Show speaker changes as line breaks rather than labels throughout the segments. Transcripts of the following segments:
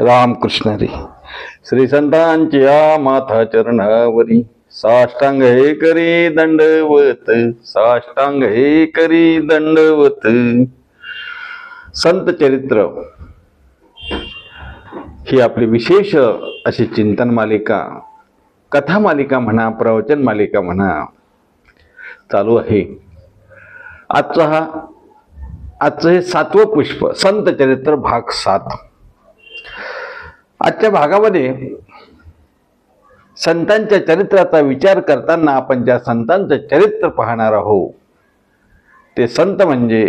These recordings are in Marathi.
रामकृष्ण रे श्री संतांच्या माथा चरणावरी। साष्टांग हे करी दंडवत। साष्टांग हे करी दंडवत। संत चरित्र। ही आपली विशेष अशी चिंतन मालिका कथा मालिका म्हणा प्रवचन मालिका म्हणा चालू आहे. आजचा हा आजचं हे सातवं पुष्प संत चरित्र भाग सात. आजच्या भागामध्ये संतांच्या चरित्राचा विचार करताना आपण ज्या संतांचं चरित्र पाहणार आहोत ते संत म्हणजे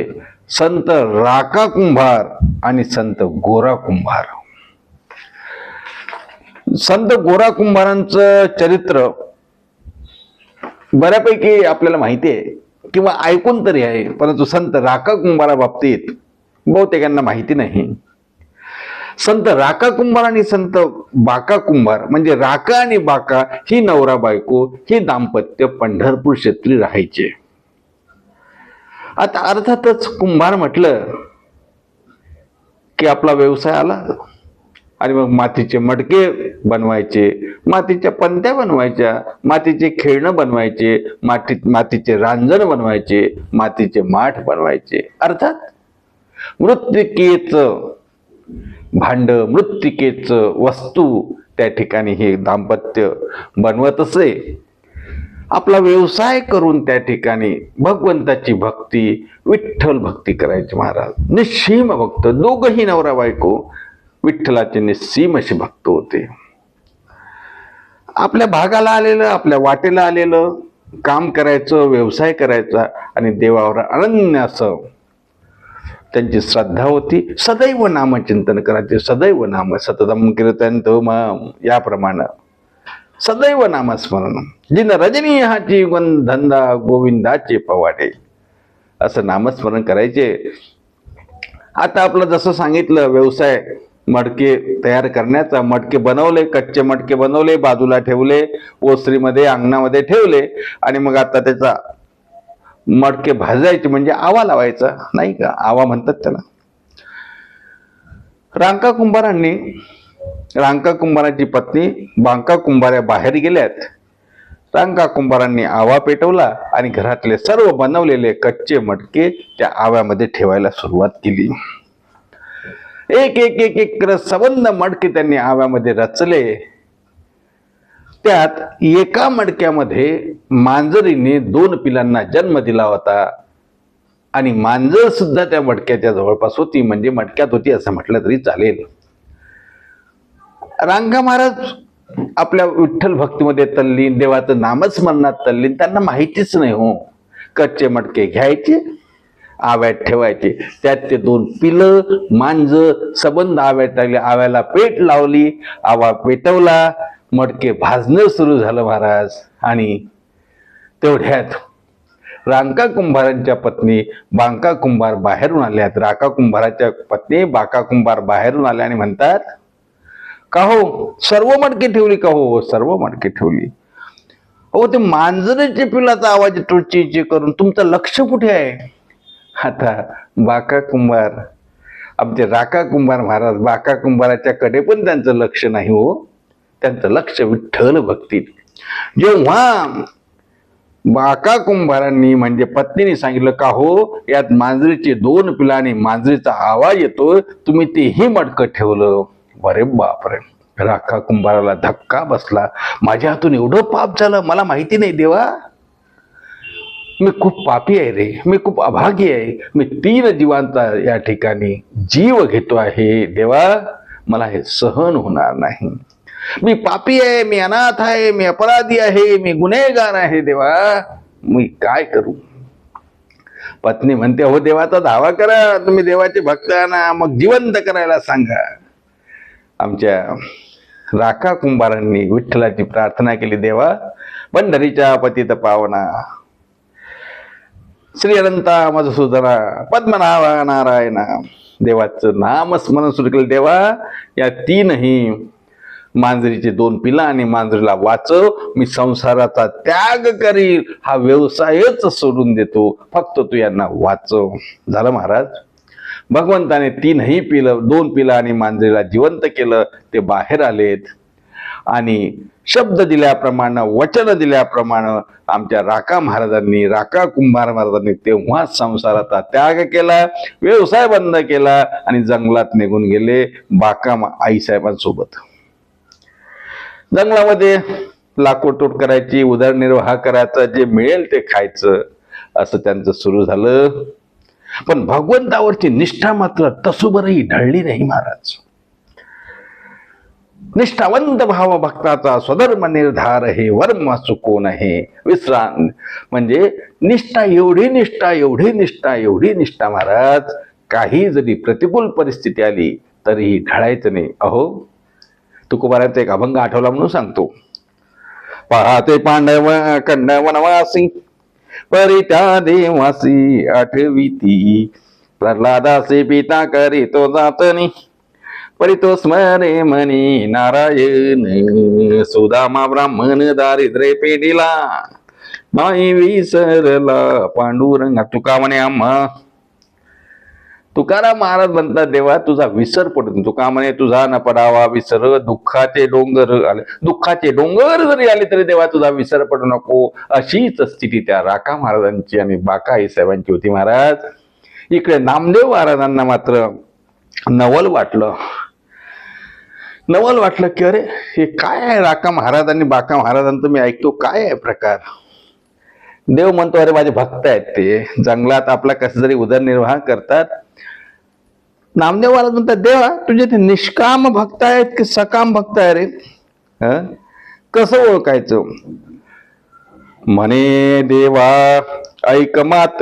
संत राका कुंभार आणि संत गोरा कुंभार. संत गोरा कुंभारांचं चरित्र बऱ्यापैकी आपल्याला माहिती आहे किंवा ऐकून तरी आहे परंतु संत राका कुंभारा बाबतीत बहुतेकांना माहिती नाही. संत राका कुंभार आणि संत बाका कुंभार म्हणजे राका आणि बाका ही नवरा बायको ही दाम्पत्य पंढरपूर क्षेत्री राहायचे. आता अर्थातच कुंभार म्हटलं की आपला व्यवसाय आला आणि मग मातीचे मडके बनवायचे मातीच्या पंत्या बनवायच्या मातीचे खेळणं बनवायचे माती मातीचे रांजण बनवायचे मातीचे माठ बनवायचे. अर्थात मृत्तिकेचं भांड मृत्तिकेचं वस्तू त्या ठिकाणी हे दाम्पत्य बनवत असे. आपला व्यवसाय करून त्या ठिकाणी भगवंताची भक्ती विठ्ठल भक्ती करायची महाराज. निस्सीम भक्त दोघही नवरा बायको विठ्ठलाचे निस्सीम असे भक्त होते. आपल्या भागाला आलेलं आपल्या वाटेला आलेलं काम करायचं व्यवसाय करायचा आणि देवावर अनन्य असं त्यांची श्रद्धा होती. सदैव नामचिंतन करायचे. सदैव नाम सततम कीर्तन तो याप्रमाणे. सदैव नामस्मरण. जिन रजनी हाची धंदा गोविंदाचे पवाडे. असं नामस्मरण करायचे. आता आपलं जसं सांगितलं व्यवसाय मडके तयार करण्याचा मडके बनवले कच्चे मडके बनवले बाजूला ठेवले ओसरीमध्ये अंगणामध्ये ठेवले आणि मग आता त्याचा मडके भाजायचे म्हणजे आवा लावायचा नाही का? आवा म्हणतात त्याला. रांका कुंभारांनी रांका कुंभाराची पत्नी बांका कुंभाऱ्या बाहेर गेल्यात. रांका कुंभारांनी आवा पेटवला आणि घरातले सर्व बनवलेले कच्चे मटके त्या आव्यामध्ये ठेवायला सुरुवात केली. एक एक एक एक करत सबंध मडके त्यांनी आव्यामध्ये रचले. त्यात एका मडक्यामध्ये मांजरीने दोन पिलांना जन्म दिला होता. आणि मांजर सुद्धा त्या मडक्याच्या जवळपास होती म्हणजे मडक्यात होती असं म्हटलं तरी चालेल. रांगा महाराज आपल्या विठ्ठल भक्तीमध्ये तल्लीन देवाचं नामस्मरणात तल्लीन त्यांना माहितीच नाही हो. कच्चे मडके घ्यायचे आव्यात ठेवायचे. त्यात ते दोन पिलं मांजर सबंध आव्यात टाकले आव्याला पेट लावली आवा पेटवला मडके भाजणं सुरू झालं महाराज. आणि तेवढ्यात रांका कुंभारांच्या पत्नी बांका कुंभार बाहेरून आल्यात राका कुंभाराच्या पत्नी बाका कुंभार बाहेरून आल्या आणि म्हणतात का हो? सर्व मडके ठेवली का हो? सर्व मडके ठेवली. हो ते मांजरेचे पिलाचा आवाज टोची करून. तुमचं लक्ष कुठे आहे? आता बाका कुंभार आमचे राका कुंभार महाराज बाका कुंभाराच्या कडे पण त्यांचं लक्ष नाही हो. त्यांचं लक्ष विठ्ठल भक्तीत. जेव्हा बाका कुंभारांनी म्हणजे पत्नीने सांगितलं का हो यात मांजरीचे दोन पिला आणि मांजरीचा आवाज येतो तुम्ही तेही मडकं ठेवलं. अरे बापरे. राखा कुंभाराला धक्का बसला. माझ्या हातून एवढं पाप झालं मला माहिती नाही देवा. मी खूप पापी आहे रे. मी खूप अभागी आहे. मी तीन जीवांचा या ठिकाणी जीव घेतो आहे. देवा मला हे सहन होणार नाही. मी पापी आहे मी अनाथ आहे मी अपराधी आहे मी गुन्हेगार आहे देवा. मी काय करू? पत्नी म्हणते हो देवाचा धावा करा. तुम्ही देवाचे भक्त आणा मग जिवंत करायला सांगा. आमच्या राखा कुंभारांनी विठ्ठलाची प्रार्थना केली देवा पंढरीच्या पतित पावना. श्री अनंता मधुसूदना पद्मनाभा नारायणा. देवाचं नामस्मरण सुरू केलं. देवा या तीनही मांजरीचे दोन पिला आणि मांजरीला वाचव मी संसाराचा त्याग करील हा व्यवसायच सोडून देतो. फक्त तू यांना वाचव. झालं महाराज? भगवंताने तीनही पिलं दोन पिलं आणि मांजरीला जिवंत केलं ते बाहेर आलेत. आणि शब्द दिल्याप्रमाणे वचन दिल्याप्रमाणे आमच्या राका महाराजांनी राका कुंभार महाराजांनी तेव्हाच संसाराचा त्याग केला व्यवसाय बंद केला आणि जंगलात निघून गेले बाकाम आईसाहेबांसोबत. जंगलामध्ये लाकूड करायची उदरनिर्वाह करायचा जे मिळेल ते खायचं असं त्यांचं सुरू झालं. पण भगवंतावरची निष्ठा मात्र तसुबरही ढळली नाही महाराज. निष्ठावंत भाव भक्ताचा स्वधर्म निर्धार हे वर्म सुकोन आहे? विश्रांत. म्हणजे निष्ठा एवढी निष्ठा एवढी निष्ठा एवढी निष्ठा महाराज काही जरी प्रतिकूल परिस्थिती आली तरीही ढळायचं नाही. अहो तुकोबारांचा एक अभंग आठवला म्हणून सांगतो. पाहते पांडव खंड वनवासी परी त्या देवासी आठवीती. प्रल्हादासी पिता करीतो जातनी परी तो स्मरे मनी नारायण. सुदामा ब्राह्मण दारिद्र्य पेढीला माई विसरला पांडुरंगा तुका म्हणे आम्हा तुकाराम महाराज म्हणतात देवा तुझा विसर पडून तुका म्हणे तुझा न पडावा विसर दुःखाचे डोंगर आले दुःखाचे डोंगर जरी आले तरी देवा तुझा विसर पडू नको. अशीच स्थिती त्या राका महाराजांची आणि बाका आई साहेबांची होती महाराज. इकडे नामदेव महाराजांना मात्र नवल वाटलं. नवल वाटलं की अरे हे काय आहे राका महाराज आणि बाका महाराजांचं? मी ऐकतो काय आहे प्रकार? देव म्हणतो अरे माझे भक्त आहेत ते. जंगलात आपला कसं जरी उदरनिर्वाह करतात नामदेव महाराज म्हणतात देवा तुझे ते निष्काम भक्त आहेत की सकाम भक्त आहे रे? कसं ओळखायचं? म्हणे देवा ऐक मात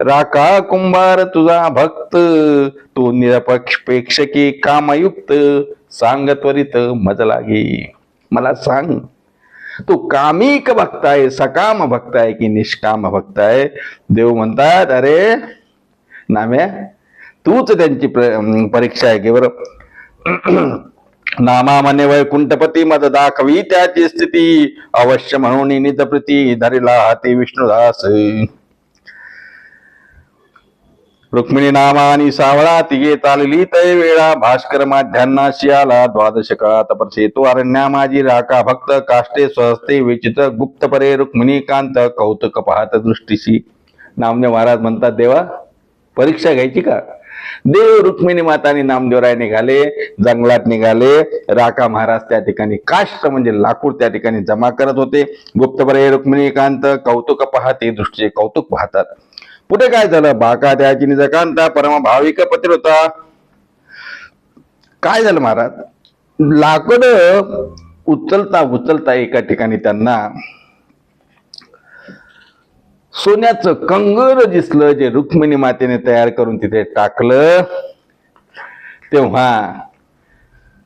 राका कुंभार तुझा भक्त तो निरपेक्षकी कामयुक्त सांग त्वरित मज लागे. मला सांग तू कामिक भक्त आहे सकाम भक्त आहे की निष्काम भक्त आहे? देव म्हणतात अरे नाम्या तूच त्यांची प्र- परीक्षा आहे. की बरं नामा वैकुंठपती मद दाखवी त्याची स्थिती अवश्य म्हणून नितप्रती धरिला हाती विष्णुदास. रुक्मिणी नामा आणि सावळा तिघे तालली तय वेळा भास्कर माध्यांना शियाला द्वादश काळात तपसे तो अरण्या माझी राका भक्त काष्टे स्वहस्ते विचित्र गुप्त परे रुक्मिणी कांत कौतुक पाहत दृष्टीशी. नामदेव महाराज म्हणतात देवा परीक्षा घ्यायची का? देव रुक्मिणी मातानी नामदेवराय निघाले जंगलात निघाले. राका महाराज त्या ठिकाणी काष्ट म्हणजे लाकूड त्या ठिकाणी जमा करत होते. गुप्तपरे रुक्मिणी एकांत कौतुक पाहते दृष्टीचे कौतुक पाहतात. पुढे काय झालं? बाका त्याची निजकांता परमभाविक पत्र होता. काय झालं महाराज? लाकूड उचलता उचलता एका ठिकाणी त्यांना सोन्याचं कंगर दिसलं जे रुक्मिणी मातेने तयार करून तिथे टाकलं. तेव्हा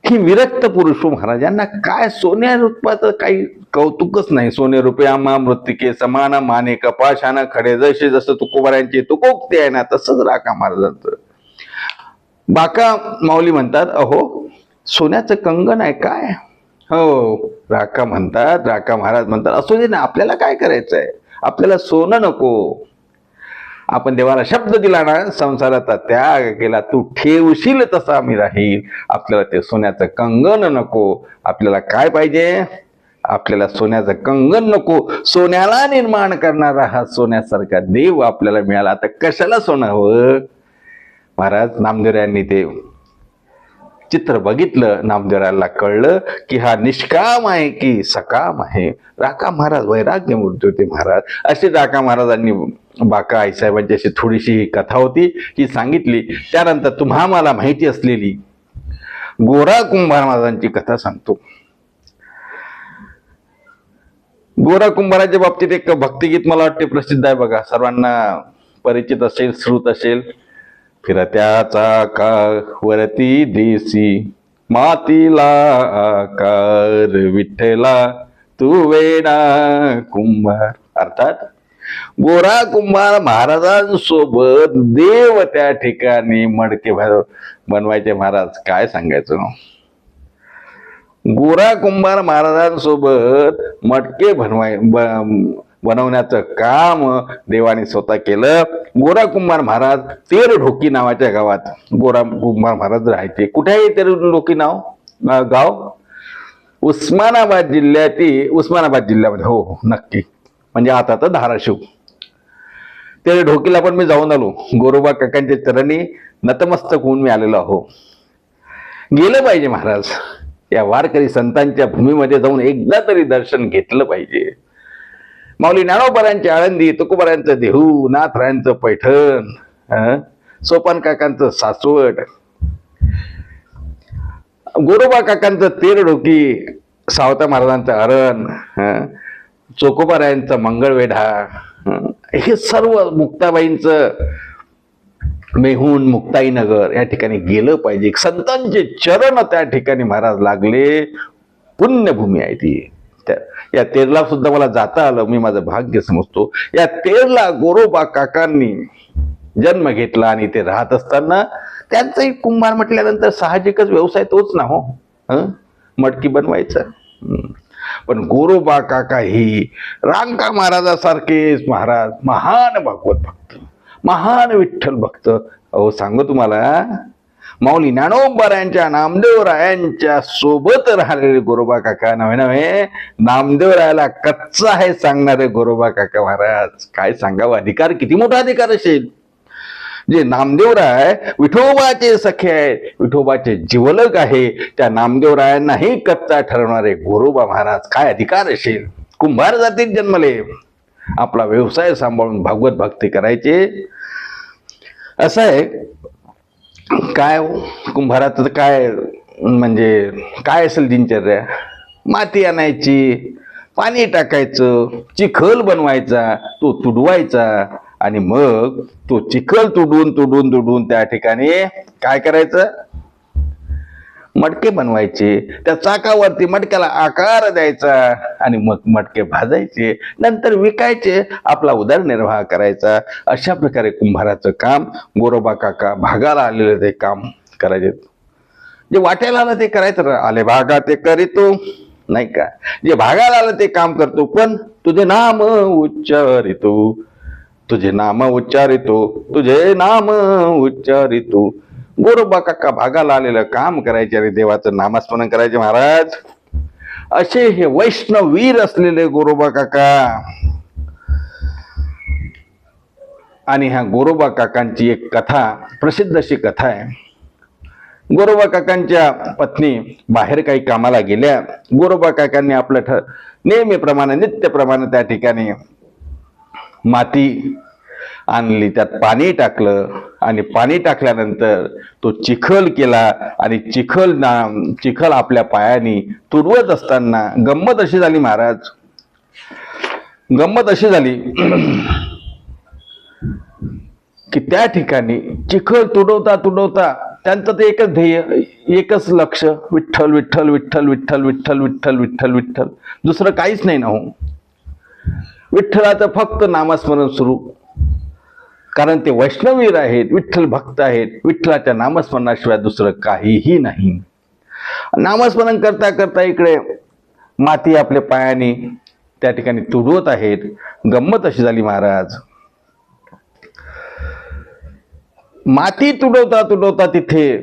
ही विरक्त पुरुष महाराजांना काय सोन्या रूपाचं काही कौतुकच नाही. सोने रूपे आम्हा मृत्तिके समान माने कपाशानं खडे जसे जसं तुकोबारांचे तुकोक्ती आहे ना तसंच राका महाराजांचं. बाका माऊली म्हणतात अहो सोन्याचं कंगन आहे काय? हो राका म्हणतात राका महाराज म्हणतात असू दे ना आपल्याला काय करायचं आहे आपल्याला सोनं नको. आपण देवाला शब्द दिला ना संसाराचा त्याग केला तू ठेवशील तसा आम्ही राहील. आपल्याला ते सोन्याचं कंगन नको. आपल्याला काय पाहिजे? आपल्याला सोन्याचं कंगन नको. सोन्याला निर्माण करणारा हा सोन्यासारखा देव आपल्याला मिळाला. आता कशाला सोनं हवं? महाराज नामदेवरायांनी ते चित्र बघितलं नामदेवराला कळलं की हा निष्काम आहे की सकाम आहे. राका महाराज वैराग्य मूर्ती होते महाराज. असे राका महाराजांनी बाका आईसाहेबांची अशी थोडीशी ही कथा होती. ही सांगितली. त्यानंतर तुम्हा मला माहिती असलेली गोरा कुंभार महाराजांची कथा सांगतो. गोरा कुंभाराच्या बाबतीत एक भक्तिगीत मला वाटते प्रसिद्ध आहे बघा. सर्वांना परिचित असेल श्रुत असेल. फिरत्याचा का वरती देसी मातीला आकार विठ्ठला तू वेणा कुंभार. अर्थात गोरा कुंभार महाराजांसोबत देव त्या ठिकाणी मडके भर बनवायचे. महाराज काय सांगायचं? गोरा कुंभार महाराजांसोबत मटके बनवाय ब- बनवण्याचं काम देवाने स्वतः केलं. गोरा कुंभार महाराज तेर ढोकी नावाच्या गावात गोरा कुंभार महाराज राहायचे. कुठे आहे तेर ढोकी नाव गाव? उस्मानाबाद जिल्ह्यातील उस्मानाबाद जिल्ह्यामध्ये. हो हो नक्की. म्हणजे आता तर धाराशिव. ते ढोकीला पण मी जाऊन आलो. गोरोबा काकांच्या चरणी नतमस्तक होऊन मी आलेलो आहो. गेलं पाहिजे महाराज. या वारकरी संतांच्या भूमीमध्ये जाऊन एकदा तरी दर्शन घेतलं पाहिजे. माऊली ज्ञानोबरांची आळंदी तुकोबरांचं देहू नाथरायांचं पैठण सोपान काकांचं सासवड गोरोबा काकांचं तेरडोकी सावता महाराजांचं अरण हं? चोकोबारायांचा मंगळवेढा हे सर्व मुक्ताबाईंचं मेहून मुक्ताईनगर या ठिकाणी गेलं पाहिजे संतांचे चरण त्या ठिकाणी महाराज लागले पुण्यभूमी आहे ती या तेरला सुद्धा मला जाता आलं मी माझं भाग्य समजतो. या तेरला गोरोबा काकांनी जन्म घेतला आणि ते राहत असताना त्यांचाही कुंभार म्हटल्यानंतर साहजिकच व्यवसाय तोच ना हो मटकी बनवायचा. पण गोरोबा काका ही रांका महाराजासारखेच महाराज महान भागवत भक्त महान विठ्ठल भक्त. अहो सांगू तुम्हाला माऊली ज्ञानोबरायांच्या नामदेवरायांच्या सोबत राहिलेले गोरोबा काका. नव्हे नव्हे. नामदेवरायाला कच्चा आहे सांगणारे गोरोबा काका महाराज. काय सांगावं? अधिकार किती मोठा अधिकार असेल? जे नामदेवराय विठोबाचे सखे आहे विठोबाचे जिवलक आहे. त्या नामदेवरायांनाही कच्चा ठरवणारे गोरोबा महाराज काय अधिकार असेल? कुंभार जातीत जन्मले. आपला व्यवसाय सांभाळून भागवत भक्ती करायचे. असं आहे. काय कुंभारात कुंभाराचं तर काय म्हणजे काय असेल दिनचर्या? माती आणायची पाणी टाकायचं चिखल बनवायचा तो तुडवायचा आणि मग तो चिखल तुडून तुडून तुडून त्या ठिकाणी काय करायचं? मटके बनवायचे त्या चाकावरती मटक्याला आकार द्यायचा आणि मग मटके भाजायचे नंतर विकायचे आपला उदरनिर्वाह करायचा. अशा प्रकारे कुंभाराचं काम गोरोबा काका भागाला आलेलं ते काम करायचे. जे वाट्याला आलं ते करायचं आले भागा ते करीतो. नाही का? जे भागाला आलं ते काम करतो पण तुझे नाम उच्चारितो. तुझे नाम उच्चारितो. तुझे नाम उच्चारितो. गोरोबा काका भागाला आलेलं काम करायचे आणि देवाचं नामस्मरण करायचे महाराज. असे हे वैष्णव वीर असलेले गोरोबा काका आणि ह्या गोरोबा काकांची एक कथा प्रसिद्ध अशी कथा आहे. गोरोबा काकांच्या पत्नी बाहेर काही कामाला गेल्या. गोरोबा काकांनी आपलं ठ नेहमीप्रमाणे नित्यप्रमाणे त्या ठिकाणी माती आणली. त्यात पाणी टाकलं आणि पाणी टाकल्यानंतर तो चिखल केला आणि चिखल ना चिखल आपल्या पायाने तुडवत असताना गंमत अशी झाली महाराज. गंमत अशी झाली की त्या ठिकाणी चिखल तुडवता तुडवता त्यांचं ते एकच ध्येय एकच लक्ष विठ्ठल विठ्ठल विठ्ठल विठ्ठल विठ्ठल विठ्ठल विठ्ठल विठ्ठल. दुसरं काहीच नाही ना हो. विठ्ठलाचं फक्त नामस्मरण सुरू. कारण ते वैष्णवीर आहेत विठ्ठल भक्त आहेत. विठ्ठलाच्या नामस्मरणाशिवाय दुसरं काहीही नाही. नामस्मरण करता करता इकडे माती आपल्या पायाने त्या ठिकाणी तुडवत आहेत. गंमत अशी झाली महाराज. माती तुडवता तुडवता तिथे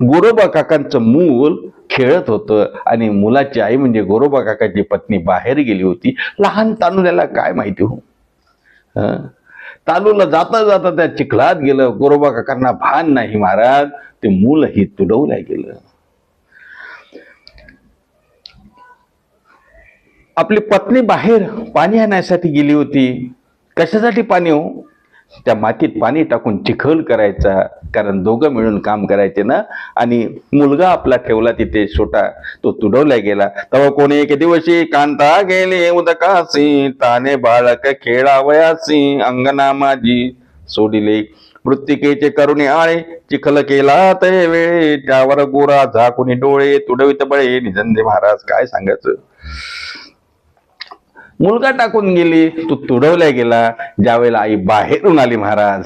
गोरोबा काकांचं मूल खेळत होतं आणि मुलाची आई म्हणजे गोरोबा काकाची पत्नी बाहेर गेली होती. लहान तानुल्याला काय माहिती हो? हं? तालूला जाता जाता त्या चिखलात गेलं. गोरोबा काकांना भान नाही महाराज. ते मूलही तुडवल्या गेलं. आपली पत्नी बाहेर पाणी आणण्यासाठी गेली होती. कशासाठी पाणी हो? त्या मातीत पाणी टाकून चिखल करायचा कारण दोघं मिळून काम करायचे ना. आणि मुलगा आपला ठेवला तिथे छोटा तो तुडवला गेला. तेव्हा कोणी एक दिवशी कांता गेले उदकासी ताने बाळक खेळावयासी अंगना माझी सोडिले. मृत्तिकेचे करुणे आळे चिखल केला ते वेळे त्यावर गोरा झाकुनी डोळे तुडवित बळे निजंदे महाराज काय सांगायचं? मुलगा टाकून गेली तो तुडवल्या गेला ज्यावेळेला आई बाहेरून आली महाराज.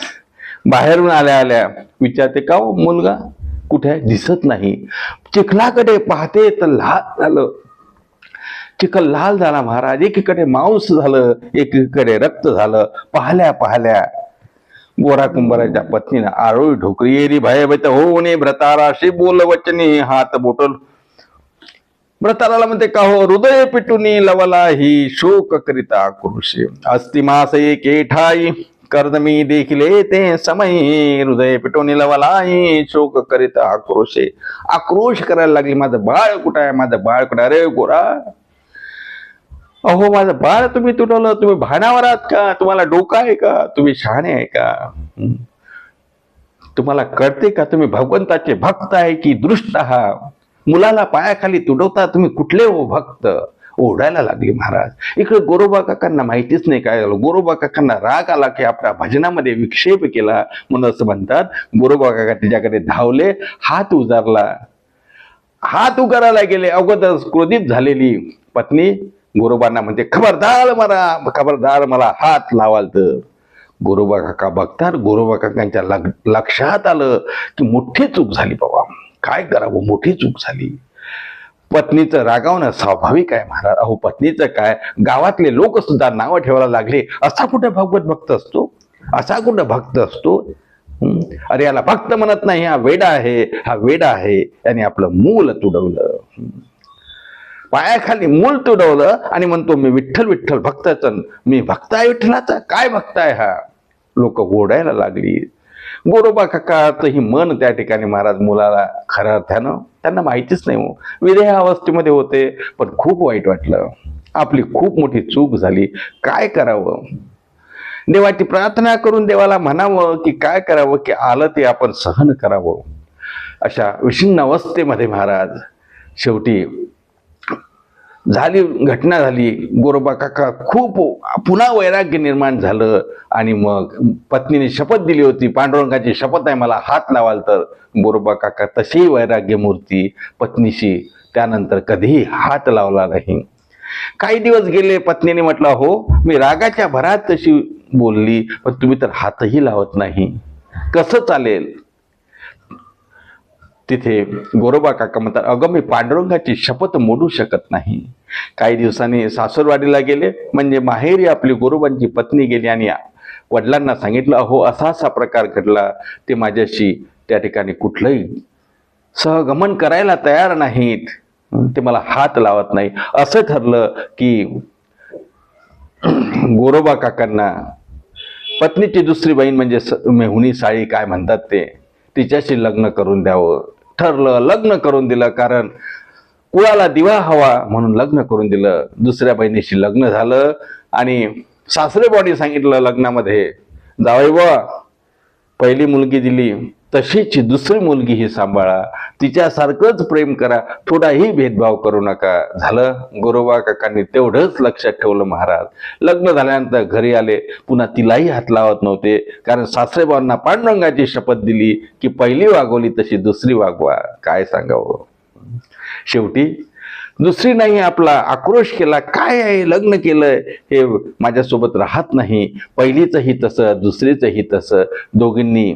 बाहेरून आल्या आल्या विचारते का हो मुलगा? कुठे दिसत नाही. चिखलाकडे पाहते तर लहान झालं. चिखल लाल झाला महाराज. एकीकडे मांस झालं एकीकडे रक्त झालं. पाहल्या पाहल्या बोरा कुंभाराच्या पत्नीनं आरोळी ढोकरी एरी भय भयत होणे भ्रताराशी बोल वचनी हात बोटल व्रताला म्हणते का हो हृदय पिटुनी लवला ही शोक करिता कृषी अस्तिमास केठाई कर्दमी देखिले ते समयी हृदय पिटोनी लवलाई शोक करिता आक्रोशे आक्रोश करायला लागली माझं बाळ कुठं आहे? माझं बाळ कुठं अरे गोरा. अहो माझं बाळ तुम्ही तुटवलं तुम्ही भानावर आहात का? तुम्हाला डोकं आहे का? तुम्ही शहाणे आहे का? तुम्हाला कळते का? तुम्ही भगवंताचे भक्त आहे की दृष्ट आहात? मुलाला पायाखाली तुडवता तुम्ही कुठले हो भक्त? ओढायला लागले महाराज. इकडे गोरोबा काकांना माहितीच नाही काय झालं. गोरोबा काकांना राग आला की आपल्या भजनामध्ये विक्षेप केला. म्हणून असं म्हणतात गोरोबा काका तिच्याकडे धावले हात उजारला. हात उगारायला गेले. अगोदर क्रोधित झालेली पत्नी गोरोबांना म्हणते खबरदार मला खबरदार मला हात लावाल तर गोरोबा काका बघतात गोरोबा काकांच्या लग- लक्षात आलं की मोठी चूक झाली बाबा. काय करावं? मोठी चूक झाली. पत्नीचं रागावणं स्वाभाविक आहे महाराज. अहो पत्नीचं काय? गावातले लोक सुद्धा नावं ठेवायला लागले. असा कुठे भगवत भक्त असतो? असा कुठं भक्त असतो? अरे याला भक्त म्हणत नाही. हा वेडा आहे. हा वेडा आहे. याने आपलं मूल तुडवलं. पायाखाली मूल तुडवलं आणि म्हणतो मी विठ्ठल विठ्ठल भक्ताचं मी भक्त आहे विठ्ठलाचा. काय भक्त आहे हा? लोक ओढायला लागली. गोरोबा काकाचं ही मन त्या ठिकाणी महाराज मुलाला खऱ्या अर्थानं त्यांना माहितीच नाही हो. विदेह अवस्थेमध्ये होते पण खूप वाईट वाटलं. आपली खूप मोठी चूक झाली. काय करावं? देवाची प्रार्थना करून देवाला म्हणावं की काय करावं की आलं ते आपण सहन करावं. अशा विषिन्न अवस्थेमध्ये महाराज शेवटी झाली घटना झाली. गोरोबा काका खूप पुन्हा वैराग्य निर्माण झालं आणि मग पत्नीने शपथ दिली होती. पांडुरंगाची शपथ आहे मला हात लावाल तर. गोरोबा काका तशीही वैराग्य मूर्ती पत्नीशी त्यानंतर कधीही हात लावला नाही. काही दिवस गेले पत्नीने म्हटलं हो मी रागाच्या भरात तशी बोलली पण तुम्ही तर हातही लावत नाही. कसं चालेल? तिथे गोरोबा काका म्हणतात अगं मी पांडुरंगाची शपथ मोडू शकत नाही. काही दिवसांनी सासूरवाडीला गेले म्हणजे माहेरी आपली गोरोबांची पत्नी गेली आणि वडिलांना सांगितलं अहो असा असा प्रकार घडला ते माझ्याशी त्या ठिकाणी कुठलंही सहगमन करायला तयार नाहीत. ते मला हात लावत नाही. असं ठरलं की गोरोबा काकांना पत्नीची दुसरी बहीण म्हणजे स- मेहुणी साळी काय म्हणतात ते? तिच्याशी लग्न करून द्यावं. ठरलं लग्न करून दिलं कारण कुळाला दिवा हवा म्हणून लग्न करून दिलं. दुसऱ्या बहिणीशी लग्न झालं आणि सासरे बॉडी सांगितलं लग्नामध्ये जावई बा पहिली मुलगी दिली तशीच दुसरी मुलगी ही सांभाळा. तिच्यासारखंच प्रेम करा थोडाही भेदभाव करू नका. झालं? गोरोबा काकांनी तेवढंच लक्षात ठेवलं महाराज. लग्न झाल्यानंतर घरी आले. पुन्हा तिलाही हात लावत नव्हते. कारण सासरेबांना पांडुरंगाची शपथ दिली की पहिली वागवली तशी दुसरी वागवा. काय सांगावं? शेवटी दुसरी नाही आपला आक्रोश केला काय आहे लग्न केलं हे माझ्यासोबत राहत नाही. पहिलीचंही तसं दुसरीचंही तसं दोघींनी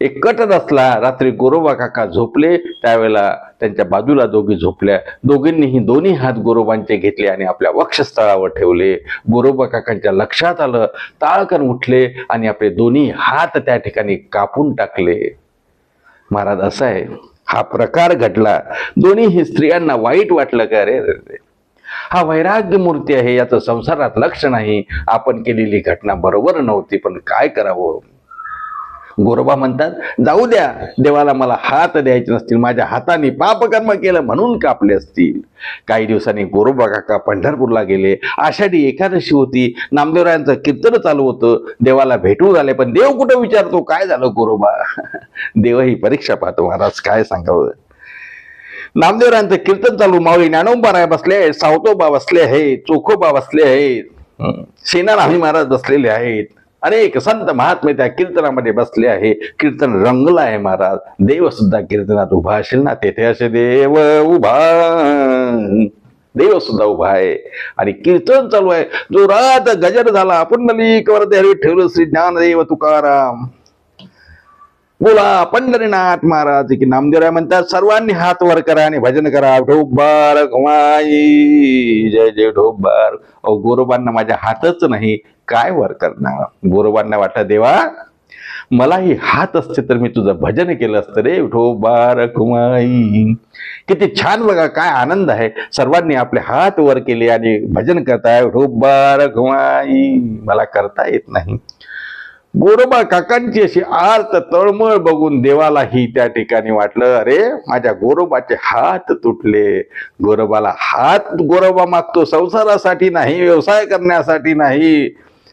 एक कटत असला रात्री गोरोबा काका झोपले त्यावेळेला त्यांच्या बाजूला दोघी झोपल्या. दोघींनीही दोन्ही हात गोरोबांचे घेतले आणि आपल्या वक्षस्थळावर ठेवले. गोरोबा काकांच्या लक्षात आलं ताळकन उठले आणि आपले दोन्ही हात त्या ठिकाणी कापून टाकले. महाराज असं आहे. हा प्रकार घडला. दोन्ही स्त्रियांना वाईट वाटलं का रे? हा वैराग्य मूर्ती आहे याचं संसारात लक्ष नाही. आपण केलेली घटना बरोबर नव्हती पण काय करावं? गोरोबा म्हणतात जाऊ द्या देवाला मला हात द्यायचे नसतील माझ्या हाताने पापकर्म केलं म्हणून कापले असतील. काही दिवसांनी गोरोबा काका पंढरपूरला गेले. आषाढी एकादशी होती. नामदेवरायांचं कीर्तन चालू होतं. देवाला भेटून आले पण देव कुठं विचारतो काय झालं गोरोबा? देव ही परीक्षा पाहतो महाराज काय सांगावं? नामदेवरायांचं कीर्तन चालू. माऊली ज्ञानोबा बसले आहेत सावतोबा बसले आहेत चोखोबा बसले आहेत. हं. सेनारामी महाराज बसलेले आहेत. अनेक संत महात्मे त्या कीर्तनामध्ये बसले आहे. कीर्तन रंगला आहे महाराज. देव सुद्धा कीर्तनात उभा असेल ना तेथे असे देव उभा. देव सुद्धा उभा आहे. आणि कीर्तन चालू आहे. जो रात गजर झाला. पुंडलिक वरदे हरवी ठेवलं श्री ज्ञानदेव तुकाराम. बोला पंढरीनाथ महाराज की नामदेवराय म्हणतात सर्वांनी हात वर करा आणि भजन करा. ढोबार घुमाई जय जय ढोबार अहो गोरोबांना माझ्या हातच नाही. काय वर करणार? गोरोबांना वाटलं देवा. मलाही हात असते तर मी तुझं भजन केलं असतं रे. ढोबार कुमाई किती छान बघा काय आनंद आहे. सर्वांनी आपले हात वर केले आणि भजन करताय. ढोबार कुमाई मला करता येत नाही. गोरोबा काकांची अशी आर्त तळमळ बघून देवालाही त्या ठिकाणी वाटलं अरे माझ्या गोरोबाचे हात तुटले. गोरोबाला हात गोरोबा मागतो संसारासाठी नाही व्यवसाय करण्यासाठी नाही.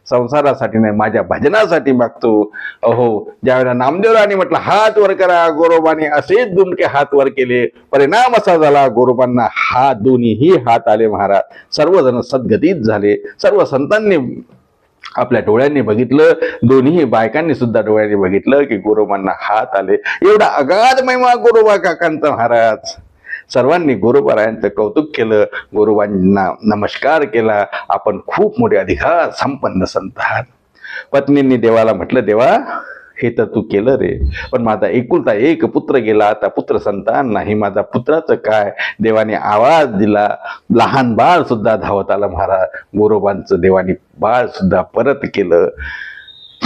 संसारासाठी नाही माझ्या भजनासाठी मागतो. अहो ज्यावेळेला नामदेवराने म्हटलं हात वर करा गोरोबाने असेच दुमके हात वर केले. परिणाम असा झाला गोरोबांना हा दोन्हीही हात आले महाराज. सर्वजण सद्गतीत झाले. सर्व संतांनी आपल्या डोळ्यांनी बघितलं दोन्ही बायकांनी सुद्धा डोळ्यांनी बघितलं की गोरोबांना हात आले. एवढा अगाध महिमा गोरोबा काकांचा महाराज. सर्वांनी गोरोबारायांचं कौतुक केलं गोरोबांना नमस्कार केला. आपण खूप मोठे अधिकार संपन्न संत आहात पत्नींनी देवाला म्हटलं देवा हे तर तू केलं रे. पण माझा एकुलता एक पुत्र गेला आता पुत्र संतान नाही. माझा पुत्राचं काय? देवाने आवाज दिला. लहान बाळ सुद्धा धावत आला महाराज गोरोबांचं देवाने बाळ सुद्धा परत केलं.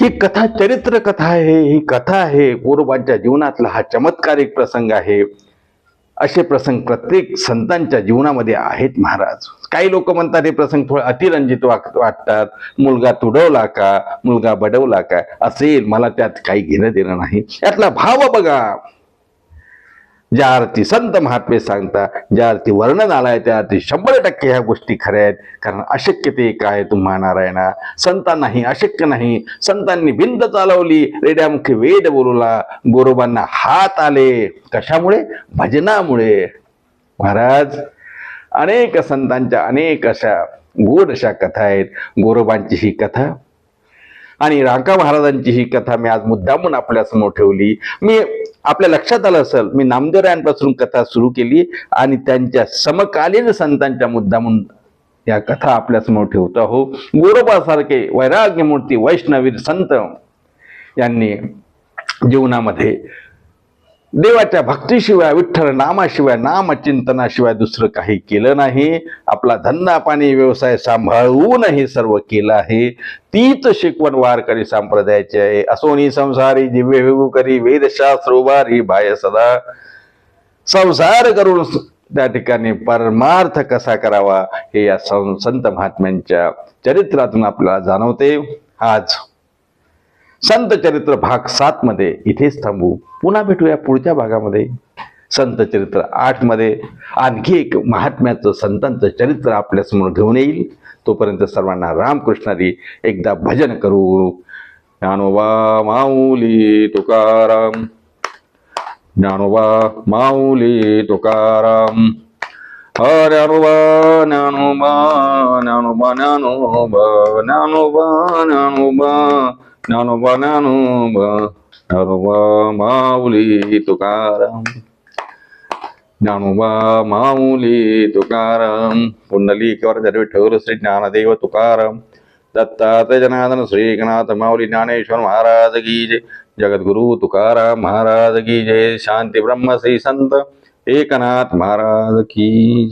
ही कथा चरित्र कथा आहे ही कथा आहे. गोरोबांच्या जीवनातला हा चमत्कारिक प्रसंग आहे. असे प्रसंग प्रत्येक संतांच्या जीवनामध्ये आहेत महाराज. काही लोक म्हणतात हे प्रसंग थोडं अतिरंजित वाटतात. मुलगा तुडवला का? मुलगा बडवला का? असेल. मला त्यात काही घेणं देणं नाही. यातला भाव बघा. ज्या अर्थी संत महात्मे सांगता ज्या अर्थी वर्णन आलाय त्या अर्थी शंभर टक्के ह्या गोष्टी खऱ्या आहेत. कारण अशक्य ते काय तुम्हा नारायणा. संतांनाही अशक्य नाही. संतांनी भिंत चालवली. रेड्यामुखी वेद बोलवला गोरोबांना हात आले. कशामुळे? भजनामुळे. महाराज अनेक संतांच्या अनेक अशा गोड अशा कथा आहेत. गोरोबांची ही कथा आणि रांका महाराजांची ही कथा मी आज मुद्दामून आपल्यासमोर ठेवली. मी आपल्या लक्षात आलं असेल मी नामदेवरायांपासून कथा सुरू केली आणि त्यांच्या समकालीन संतांच्या मुद्दामून या कथा आपल्यासमोर ठेवतो हो गोरोबासारखे वैराग्यमूर्ती वैष्णवीर संत यांनी जीवनामध्ये देवाच्या भक्तीशिवाय विठ्ठल नामाशिवाय नामचिंतनाशिवाय दुसरं काही केलं नाही. आपला धंदा पाणी व्यवसाय सांभाळून हे सर्व केलं आहे. तीच शिकवण वारकरी संप्रदायाची आहे. असोनी संसारी दिव्य करी वेदशास्त्र उभारी बाय सदा. संसार करून त्या ठिकाणी परमार्थ कसा करावा हे या सं- संत महात्म्यांच्या चरित्रातून आपल्याला जाणवते. आज संत चरित्र भाग सात मध्ये इथेच थांबू. पुन्हा भेटूया पुढच्या भागामध्ये. संत चरित्र आठमध्ये आणखी एक महात्म्याचं संतांचं चरित्र आपल्यासमोर घेऊन येईल. तोपर्यंत सर्वांना रामकृष्णारी एकदा भजन करू. ज्ञानोबा माऊली तुकाराम. ज्ञानोबा माऊली तुकाराम. हरे ज्ञानोबा ज्ञानोबा ज्ञानोबा ज्ञानोबा ज्ञानोबा ज्ञानोबा ज्ञानोबा. ज्ञानोबा माऊली तुकाराम ज्ञानोबा माऊली तुकाराम पुंडलीकवर जरवे ठेवलं श्री ज्ञानदेव तुकाराम। दत्तात्रय जनार्दन श्री माऊली ज्ञानेश्वर महाराज की जय। जगद्गुरु तुकाराम महाराज की जय। शांती ब्रह्म श्री संत एकनाथ महाराज की